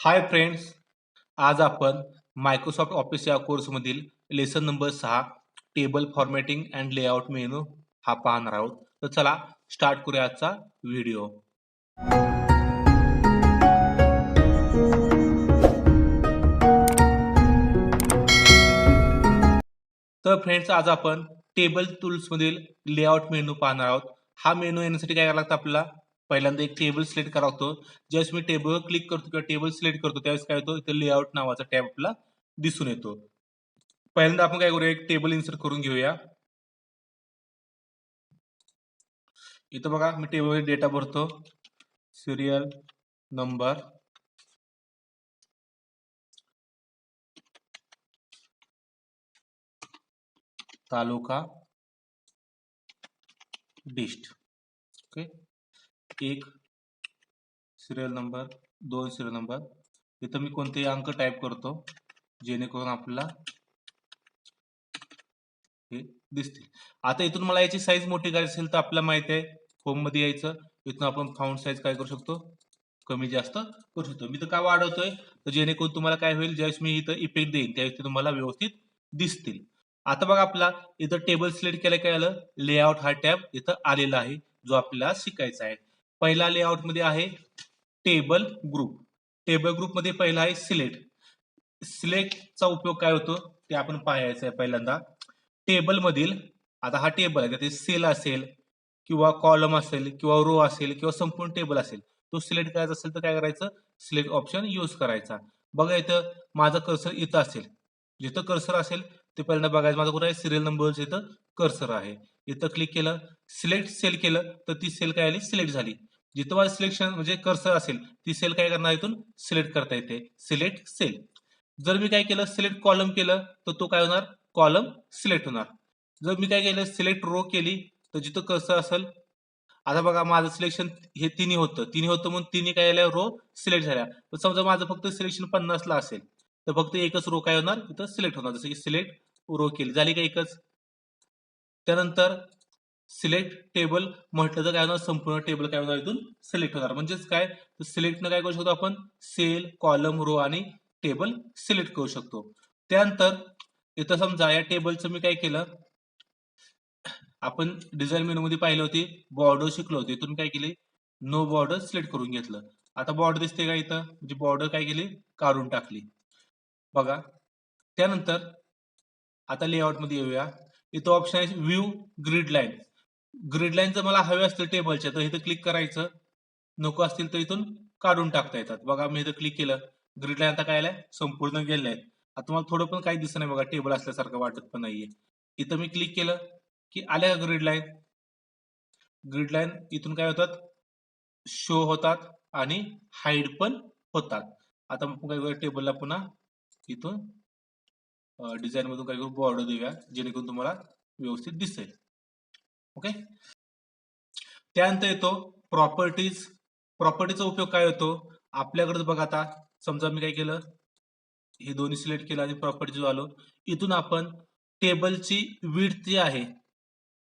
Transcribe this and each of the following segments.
हाय friends आज आपण Microsoft office या कोर्समधील लेसन नंबर सहा table formatting and layout menu हा पाहणार आहोत. तर चला स्टार्ट करूया आजचा व्हिडिओ तर फ्रेंड्स आज आपण टेबल टूल्समधील लेआउट मेनू पाहणार आहोत. हा मेनू येण्यासाठी काय करायला लागतं आपल्याला? पहिल्यांदा एक टेबल सिलेक्ट करा लागतो ज्यावेळेस मी टेबलवर क्लिक करतो किंवा टेबल सिलेक्ट करतो त्यावेळेस काय होतो? इथे लेआउट नावाचा टॅब आपला दिसून येतो. पहिल्यांदा आपण काय करूया? एक टेबल इन्सर्ट करून घेऊया. इथं बघा मी टेबल डेटा भरतो. Serial number taluka. Dist okay एक सिरियल नंबर दोन सिरियल नंबर इथं मी कोणतेही अंक टाईप करतो जेणेकरून आपल्याला हे दिसतील. आता इथून मला याची साईज मोठी करायची असेल तर आपल्याला माहिती आहे होममध्ये यायचं. इथून आपण फाउंड साईज काय करू शकतो? कमी जास्त करू शकतो. मी तर काय वाढवतोय? तर जेणेकरून तुम्हाला काय होईल ज्यावेळेस मी इथं इफेक्ट देईन त्यावेळेस ते तुम्हाला व्यवस्थित दिसतील. आता बघा आपला इथं टेबल सिलेक्ट केलं काय आलं? लेआउट हा टॅब इथं आलेला आहे जो आपल्याला शिकायचा आहे. पहिला लेआउटमध्ये आहे टेबल ग्रुप टेबल ग्रुपमध्ये पहिला आहे सिलेक्ट सिलेक्टचा उपयोग काय होतो? ते आपण पाहायचं आहे पहिल्यांदा. टेबल मधील आता हा टेबल आहे त्यात सेल असेल किंवा कॉलम असेल किंवा रो असेल किंवा संपूर्ण टेबल असेल तो सिलेक्ट करायचा असेल तर काय करायचं? सिलेक्ट ऑप्शन यूज करायचा. बघा इथं माझं कर्सर इथं असेल. जिथं कर्सर असेल ते पहिल्यांदा बघायचं. माझं कुठं आहे? सिरियल नंबर इथं कर्सर आहे. इथं क्लिक केलं सिलेक्ट सेल केलं तर ती सेल काय आली? सिलेक्ट झाली. जिथं सिलेक्शन म्हणजे कर्सर असेल ती सेल काय करणार इथून? सिलेक्ट करता येते. सिलेक्ट सेल जर मी काय केलं? सिलेक्ट कॉलम केलं तर तो काय होणार? कॉलम सिलेक्ट होणार. जर मी काय केलं? सिलेक्ट रो केली तर जिथं कर्सर असेल आता बघा माझं सिलेक्शन हे तिन्ही होतं. तिन्ही होतं म्हणून तिन्ही काय आल्या रो सिलेक्ट झाल्या. तर समजा माझं फक्त सिलेक्शन पन्नासला असेल तर फक्त एकच रो काय होणार? तिथं सिलेक्ट होणार. जसं की सिलेक्ट रो केली. झाली का एकच? त्यानंतर सिलेक्ट टेबल म्हटलं तर काय होणार? संपूर्ण टेबल काय होणार इथून सिलेक्ट होणार. म्हणजेच काय? सिलेक्टनं काय करू शकतो आपण? सेल कॉलम रो आणि टेबल सिलेक्ट करू शकतो. त्यानंतर इथं समजा या टेबलचं मी काय केलं? आपण डिझाईन मेनू मध्ये पाहिलं होती बॉर्डर शिकलो होतो. इथून काय केली? नो बॉर्डर सिलेक्ट करून घेतलं. आता बॉर्डर दिसते का इथं? म्हणजे बॉर्डर काय केली? काढून टाकली. बघा. त्यानंतर आता लेआउटमध्ये येऊया. इथं ऑप्शन आहे view grid line grid line जर मला हवे असतील टेबलच्या तर इथं क्लिक करायचं. नको असतील तर इथून काढून टाकता येतात. बघा मी इथं क्लिक केलं. ग्रीड लाईन आता काय आलाय? संपूर्ण गेले आहेत. आता तुम्हाला थोडं पण काही दिसत नाही बघा टेबल असल्यासारखं वाटत पण नाहीये. इथं मी क्लिक केलं की आल्या का ग्रीड लाईन ग्रीड लाईन इथून काय होतात? शो होतात आणि हाईड पण होतात. आता आपण काय करूया? टेबलला पुन्हा इथून डिझाईन मधून काय करू? बॉर्डर देऊया जेणेकरून तुम्हाला व्यवस्थित दिसेल. ओके? त्यानंतर येतो प्रॉपर्टीज प्रॉपर्टीचा उपयोग काय होतो? आपल्याकडे बघा आता. समजा मी काय केलं? हे दोन्ही सिलेक्ट केलं आणि प्रॉपर्टीज आलो. इथून आपण टेबलची विड जी आहे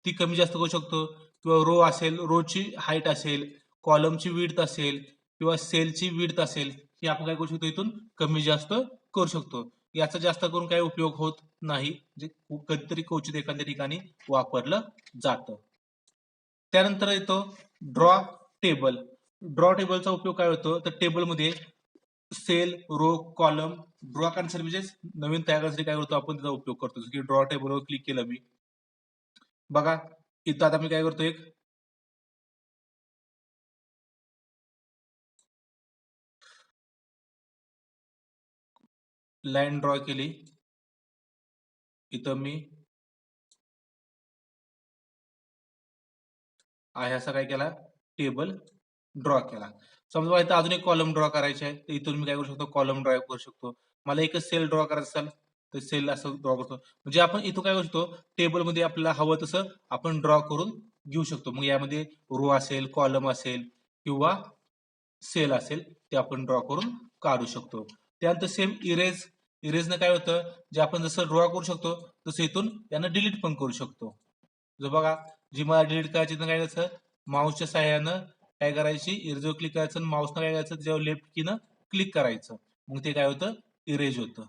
ती कमी जास्त करू शकतो. किंवा रो असेल रोची हाईट असेल कॉलमची विड्थ असेल किंवा सेलची विड्थ असेल ही आपण काय करू शकतो इथून? कमी जास्त करू शकतो. याचा जास्त करून काही उपयोग होत नाही जे कधीतरी क्वचित एखाद्या ठिकाणी वापरलं जातं. त्यानंतर येतो ड्रॉ टेबल ड्रॉ टेबलचा उपयोग काय होतो? तर टेबलमध्ये सेल रो कॉलम ड्रॉ करण्यासाठी म्हणजे नवीन तयार करण्यासाठी काय करतो आपण? त्याचा उपयोग करतो. की ड्रॉ टेबलवर क्लिक केलं मी. बघा इथं आता मी काय करतो एक लाईन ड्रॉ केली. इथं मी. आहे असा काय केला? टेबल ड्रॉ केला. समजा इथं अजून एक कॉलम ड्रॉ करायचे आहे. तर इथून मी काय करू शकतो? कॉलम ड्रॉ करू शकतो. मला एकच सेल ड्रॉ करायचं असेल तर सेल असं ड्रॉ करतो. म्हणजे आपण इथं काय करू शकतो? टेबलमध्ये आपल्याला हवं तसं आपण ड्रॉ करून घेऊ शकतो. मग यामध्ये रो असेल कॉलम असेल किंवा सेल असेल ते आपण ड्रॉ करून काढू शकतो. त्यानंतर सेम इरेज इरेजनं काय होतं? जे आपण जसं ड्रॉ करू शकतो तसं इथून त्यांना डिलीट पण करू शकतो. जो बघा जी मला डिलीट करायची तर काय करायचं? माऊसच्या सहाय्यानं काय करायची? इरेजवर क्लिक करायचं माऊसनं काय करायचं? जेव्हा लेफ्ट कीनं क्लिक करायचं. मग ते काय होतं? इरेज होतं.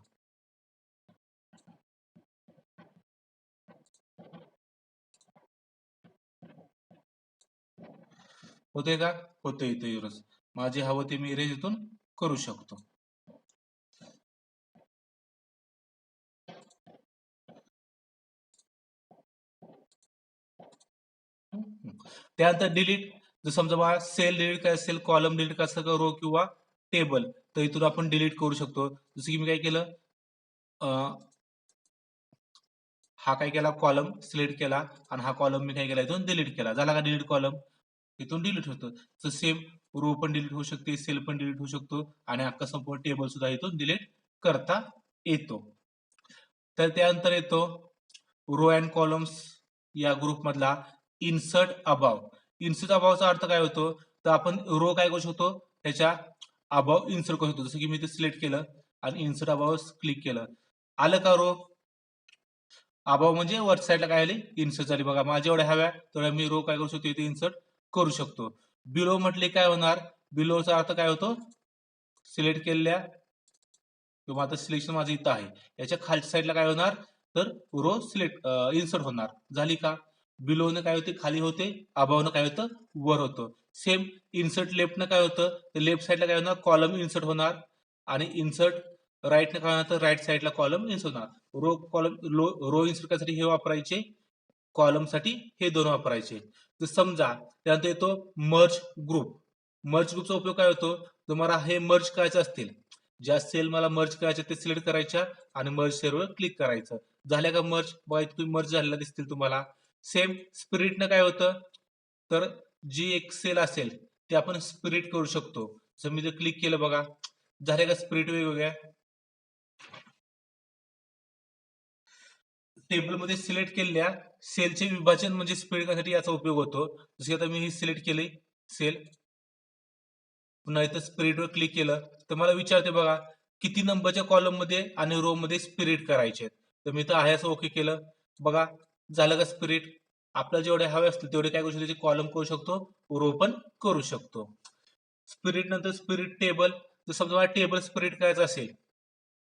होते का? होते इथे इरेज माझे हवं ते मी इरेज इथून करू शकतो. त्यानंतर डिलीट जर समजा बा सेल डिलीट काय असेल कॉलम डिलीट कसं रो किंवा टेबल तर इथून आपण डिलीट करू शकतो. जसं की मी काय केलं हा काय केला कॉलम सिलेक्ट केला आणि हा कॉलम मी काय केला इथून डिलीट केला. झाला का डिलीट कॉलम इथून डिलीट होतो. तर सेम रो पण डिलीट होऊ शकते सेल पण डिलीट होऊ शकतो आणि अख्खा संपूर्ण टेबल सुद्धा इथून डिलीट करता येतो. तर त्यानंतर येतो रो अँड कॉलम्स या ग्रुप मधला. इन्सर्ट अबाव इन्सर्ट अबावचा अर्थ काय होतो? तर आपण रो काय करू शकतो? त्याच्या अबाव इन्सर्ट करू शकतो. जसं की मी ते सिलेक्ट केलं आणि इन्सर्ट अबाव क्लिक केलं. आलं का रो अबाव म्हणजे वर साईडला काय आली? इन्सर्ट झाली. बघा माझ्या एवढ्या हव्या तेवढ्या मी रो काय करू शकतो? इथे इन्सर्ट करू शकतो. बिलो म्हटले काय होणार? बिलोचा अर्थ काय होतो? सिलेक्ट केलेल्या किंवा आता सिलेक्शन माझं इथं आहे. याच्या खालच्या साईडला काय होणार? तर रो सिलेक्ट इन्सर्ट होणार. झाली का? बिलोनं काय होते? खाली होते अबावनं काय होतं? वर होतं. सेम इन्सर्ट लेफ्टनं काय होतं? तर लेफ्ट साईडला काय होणार? कॉलम इन्सर्ट होणार. आणि इन्सर्ट राईटनं काय होणार? तर राईट साईडला कॉलम इन्सर्ट होणार. रो कॉलम रो इन्सर्ट करण्यासाठी हे वापरायचे. कॉलमसाठी हे दोन वापरायचे. तर समजा त्यानंतर येतो मर्ज ग्रुप मर्ज ग्रुपचा उपयोग काय होतो? तुम्हाला हे मर्ज करायचं असतील. ज्या सेल मला मर्ज करायचे ते सिलेक्ट करायच्या आणि मर्ज सेलवर क्लिक करायचं. झाल्या का मर्ज बघा तुम्ही मर्ज झालेला दिसतील तुम्हाला. सेम स्पिरिटनं काय होतं? तर जी एक सेल असेल ते आपण स्पिरिट करू शकतो. जर मी जर क्लिक केलं बघा झाले का स्पिरिट वेगवेगळ्या? टेबलमध्ये सिलेक्ट केलेल्या सेलचे विभाजन म्हणजे स्पीड करण्यासाठी याचा उपयोग होतो. जसे आता मी ही सिलेक्ट केली सेल. पुन्हा इथं स्पिरिटवर क्लिक केलं तर मला विचारते बघा किती नंबरच्या कॉलममध्ये आणि रो मध्ये स्पिरिट करायचे तर मी तर आहे असं ओके केलं. बघा झालं का स्पिरिट आपल्याला जेवढे हवे असतील तेवढे काय करू शकतो? कॉलम करू शकतो रो करू शकतो. स्पिरिट नंतर स्पिरिट टेबल जर समजा मला टेबल स्पिरिट करायचं असेल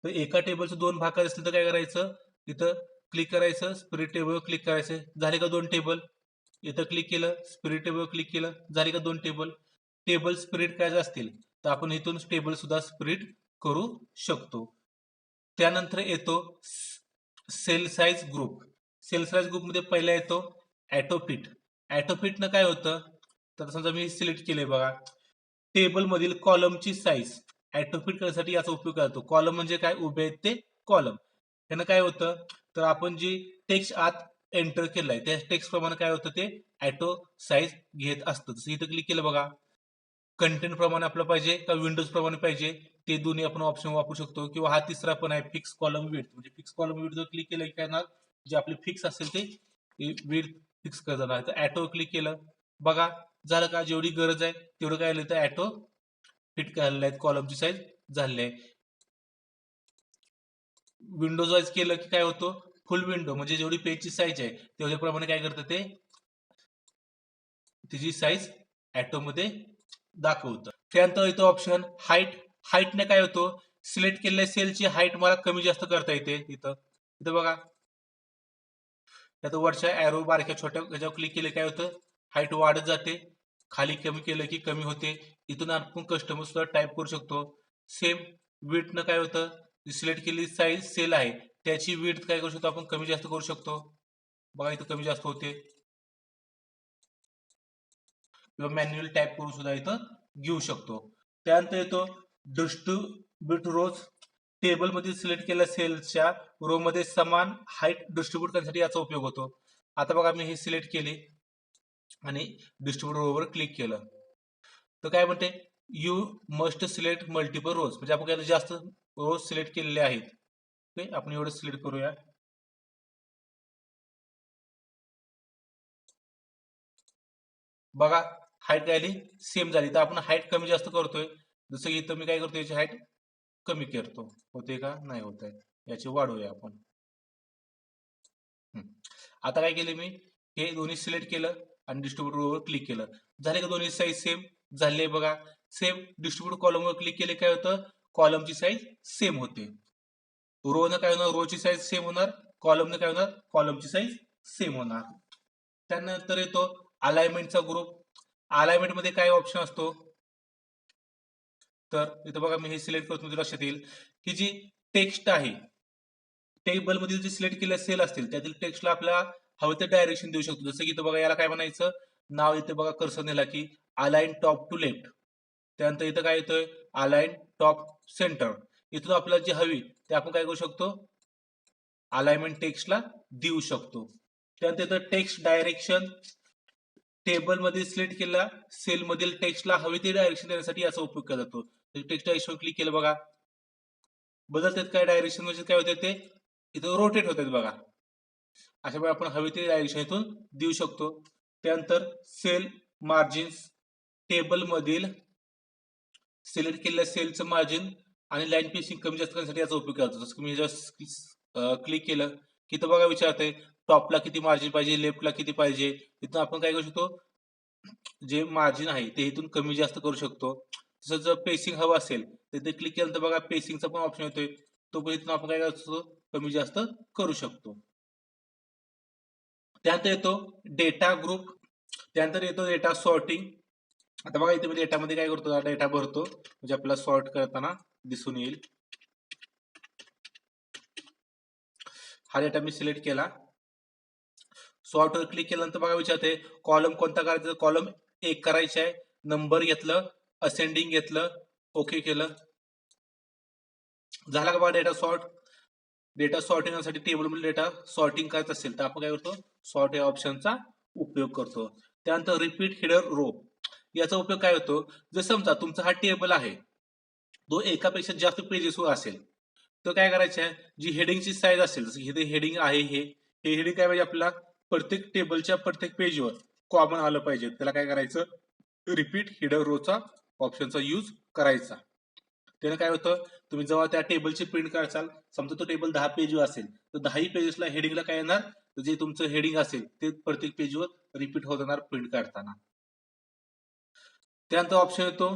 तर एका टेबलचे दोन भाग करायचे असतील तर काय करायचं? इथं क्लिक करायचं स्पिरिट टेबलवर क्लिक करायचं. झाले का दोन टेबल इथं क्लिक केलं स्पिरिट टेबलवर क्लिक केलं. झाले का दोन टेबल टेबल स्पिरिट करायचं असतील तर आपण इथून टेबल सुद्धा स्पिरिट करू शकतो. त्यानंतर येतो सेल साईज ग्रुप सेल्सराईज ग्रुपमध्ये पहिला येतो ॲटोफिट. ॲटोफिटनं काय होतं? तर समजा मी सिलेक्ट केले बघा. टेबलमधील कॉलमची साईज. ॲटोफिट करण्यासाठी याचा उपयोग करतो कॉलम म्हणजे काय? उभे आहेत ते कॉलम. त्यानं काय होतं? तर आपण जी टेक्स्ट आत एंटर केलंय त्या टेक्स्ट प्रमाणे काय होतं ते? ॲटो साईज घेत असतं. जसं इथं क्लिक केलं बघा. कंटेंट प्रमाणे आपलं पाहिजे का विंडोज प्रमाणे पाहिजे? ते दोन्ही आपण ऑप्शन वापरू शकतो. किंवा हा तिसरा पण आहे फिक्स कॉलम विथ म्हणजे फिक्स कॉलम विथ जर क्लिक केलं काय जे आपले फिक्स असेल ते विड फिक्स करत जाणार तर ॲटो क्लिक केलं. बघा झालं का? जेवढी गरज आहे तेवढं काय आलं तर ॲटो फिट करायला आहेत कॉलमची साईज झालेली आहे विंडोज वाईज केलं की काय होतं? फुल विंडो म्हणजे जेवढी पेजची साईज आहे तेवढ्याप्रमाणे काय करतं ते? तिची साईज ॲटोमध्ये दाखवतं. त्यानंतर येतो ऑप्शन हाईट हाईटने काय होतो? सिलेक्ट केलेल्या सेलची हाईट मला कमी जास्त करता येते इथं. इथं बघा. त्यात वरच्या अॅरो बारक्या छोट्या ह्याच्यावर क्लिक केले काय होतं? हाईट वाढत जाते. खाली कमी केलं की कमी होते. इथून आपण कस्टमर सुद्धा टाईप करू शकतो. सेम न काय होतं? सिलेक्ट केलेली साईज सेल आहे त्याची विथ काय करू शकतो? आपण कमी जास्त करू शकतो. बघा इथं कमी जास्त होते. किंवा मॅन्युअल टाईप करून सुद्धा इथं घेऊ शकतो. त्यानंतर येतो डिस्ट्रीब्युट रोज टेबलमध्ये सिलेक्ट केलेल्या सेल्सच्या रो मध्ये समान हाईट डिस्ट्रीब्युट करण्यासाठी याचा उपयोग होतो. आता बघा मी हे सिलेक्ट केले आणि डिस्ट्रीब्युट रोवर क्लिक केलं. तर काय म्हणते? You must select multiple rows म्हणजे आपण काय जास्त रोज सिलेक्ट केलेले आहेत. ओके? आपण एवढं सिलेक्ट करूया. बघा हाईट काय सेम झाली. तर आपण हाईट कमी जास्त करतोय. जसं इथं मी काय करतो याची हाईट कमी करतो. होते का? नाही होत आहे. याची वाढवूया आपण. आता काय केले मी? हे दोन्ही सिलेक्ट केलं आणि डिस्ट्रीब्युटरवर क्लिक केलं. झाले का दोन्ही साईज सेम झाले बघा. सेम डिस्ट्रीब्यूट कॉलमवर क्लिक केले काय होतं? कॉलमची साईज सेम होते. रोनं काय होणार? रोची साईज सेम होणार. कॉलम न काय होणार? कॉलमची साईज सेम होणार. त्यानंतर येतो अलाइनमेंटचा ग्रुप अलाइनमेंटमध्ये काय ऑप्शन असतो? तर इथं बघा मी हे सिलेक्ट करतो तुमच्या लक्षात येईल की जी टेक्स्ट आहे टेबल मधील जे सिलेक्ट केलेले सेल असतील त्यातील टेक्स्टला आपल्याला हवं ते डायरेक्शन देऊ शकतो. जसं की इथं बघा याला काय म्हणायचं? नाव इथे बघा कर्सर नेला की अलाइन टॉप टू लेफ्ट त्यानंतर इथं काय येतोय? अलाइन टॉप सेंटर इथून आपल्याला जी हवी ते आपण काय करू शकतो? अलाइनमेंट टेक्स्टला देऊ शकतो. त्यानंतर इथं टेक्स्ट डायरेक्शन टेबलमध्ये सिलेक्ट केला सेल मधील टेक्स्टला हवी ते डायरेक्शन देण्यासाठी याचा उपयोग केला जातो. टेक्स्ट डायरेक्शन क्लिक केलं बघा. बदलतात काय डायरेक्शन म्हणजे काय होते ते? इथं रोटेट होतात बघा. अशामुळे आपण हवे ते डायरेक्शन इथून देऊ शकतो. त्यानंतर सेल मार्जिन्स टेबलमधील सिलेक्ट केलेल्या सेलचं मार्जिन आणि लाईन पेसिंग कमी जास्त करण्यासाठी याचा उपयोग करतो. जसं मी जेव्हा क्लिक केलं की तर बघा विचारतंय टॉपला किती मार्जिन पाहिजे लेफ्टला किती पाहिजे? इथून आपण काय करू शकतो? जे मार्जिन आहे ते इथून कमी जास्त करू शकतो. तसं जर पेसिंग हवं असेल तर ते क्लिक केलं तर बघा पेसिंगचा पण ऑप्शन येतोय. तो पण इथून आपण काय करतो कमी जास्त करू शकतो. त्यानंतर येतो डेटा ग्रुप त्यानंतर येतो डेटा सॉर्टिंग आता बघा इथे मी डेटामध्ये काय करतो डेटा भरतो. म्हणजे आपल्याला सॉर्ट करताना दिसून येईल. हा डेटा मी सिलेक्ट केला. सॉर्टवर क्लिक केल्यानंतर बघा विचारते कॉलम कोणता करायचा? कॉलम एक करायचा आहे. नंबर घेतलं असेंडिंग घेतलं ओके केलं. झाला का बघा डेटा सॉर्ट डेटा सॉर्टिंगसाठी डेटा सॉर्टिंग करायचं असेल तर आपण काय करतो? सॉर्ट या ऑप्शनचा उपयोग करतो. त्यानंतर रिपीट हिडर रो याचा उपयोग काय होतो? जर समजा तुमचा हा टेबल आहे तो एकापेक्षा जास्त पेजेसवर असेल तर काय करायचं आहे? जी हेडिंगची साईज असेल जसं हे हेडिंग आहे हे हे हेडिंग काय पाहिजे आपल्याला? प्रत्येक टेबलच्या प्रत्येक पेजवर कॉमन आलं पाहिजे. त्याला काय करायचं? रिपीट हिडर रोचा ऑप्शनचा यूज करायचा. त्याने काय होतं? तुम्ही जेव्हा त्या टेबलची प्रिंट काढसाल समजा तो टेबल दहा पेजवर असेल तर दहाही पेजेसला हेडिंगला काय येणार? जे तुमचं हेडिंग असेल ते प्रत्येक पेजवर रिपीट होत जाणार प्रिंट काढताना. त्यानंतर ऑप्शन येतो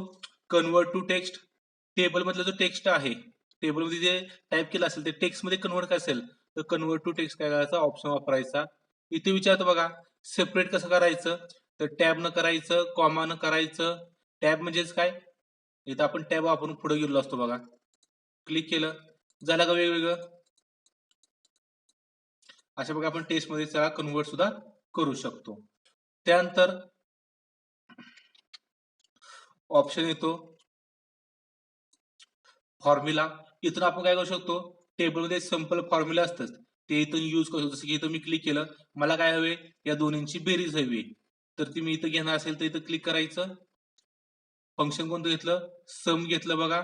कन्वर्ट टू टेक्स्ट टेबल मधला जो टेक्स्ट आहे टेबलमध्ये जे टाईप केलं असेल ते टेक्स्टमध्ये कन्वर्ट काय असेल? तर कन्वर्ट टू टेक्स्ट काय करायचा? ऑप्शन वापरायचा. इथे विचारतो बघा सेपरेट कसं करायचं? तर टॅब न करायचं कॉमा न करायचं टॅब म्हणजेच काय? इथं आपण टॅब आपण पुढे गेलो असतो बघा. क्लिक केलं झालं का वेगवेगळं? अशा बघा आपण टेस्टमध्ये सगळा त्याला कन्वर्ट सुद्धा करू शकतो. त्यानंतर ऑप्शन येतो. फॉर्म्युला इथून आपण काय करू शकतो? टेबलमध्ये संपल फॉर्म्युला असतात ते इथून युज करू शकतो. जसं की इथं मी क्लिक केलं मला काय हवे? या दोन्हींची बेरीज हवी. तर ती मी इथं घेणार असेल तर इथं क्लिक करायचं. फंक्शन कोणतं घेतलं? सम घेतलं बघा.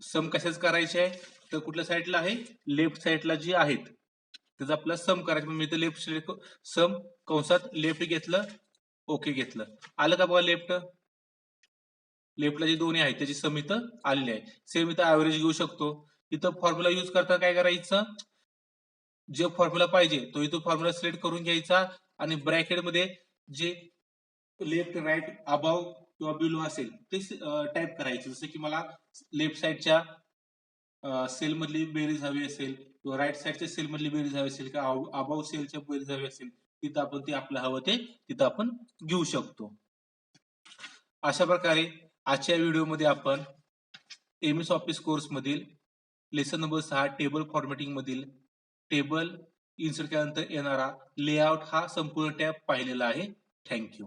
सम कशाच करायचे आहे? तर कुठल्या साईडला आहे? लेफ्ट साईडला जी आहेत. त्याचा आपला सम करायचं. मी तर लेफ्ट सम कंसात लेफ्ट घेतलं ओके घेतलं. आलं का बघा लेफ्ट लेफ्टला जे दोन्ही आहेत त्याची सम इथं आलेली आहे. सेम इथं ऍव्हरेज घेऊ शकतो. इथं फॉर्म्युला युज करता काय करायचं? जे फॉर्म्युला पाहिजे तो इथं फॉर्म्युला सिलेक्ट करून घ्यायचा. आणि ब्रॅकेटमध्ये जे लेफ्ट राईट अबाव किंवा बिलो असेल ते टाईप करायचे. जसं की मला लेफ्ट साईडच्या सेल मधली बेरीज हवी असेल किंवा राईट साईडच्या सेल मधली बेरीज हवी असेल किंवा अबाव सेलच्या बेरीज हवी असेल तिथं आपण ते आपलं हवं ते तिथं आपण घेऊ शकतो. अशा प्रकारे आजच्या व्हिडिओमध्ये आपण एम एस ऑफिस कोर्स मधील लेसन नंबर सहा टेबल फॉर्मॅटिंग मधील टेबल इन्सर्ट केल्यानंतर येणारा लेआउट हा संपूर्ण टॅब पाहिलेला आहे. थँक्यू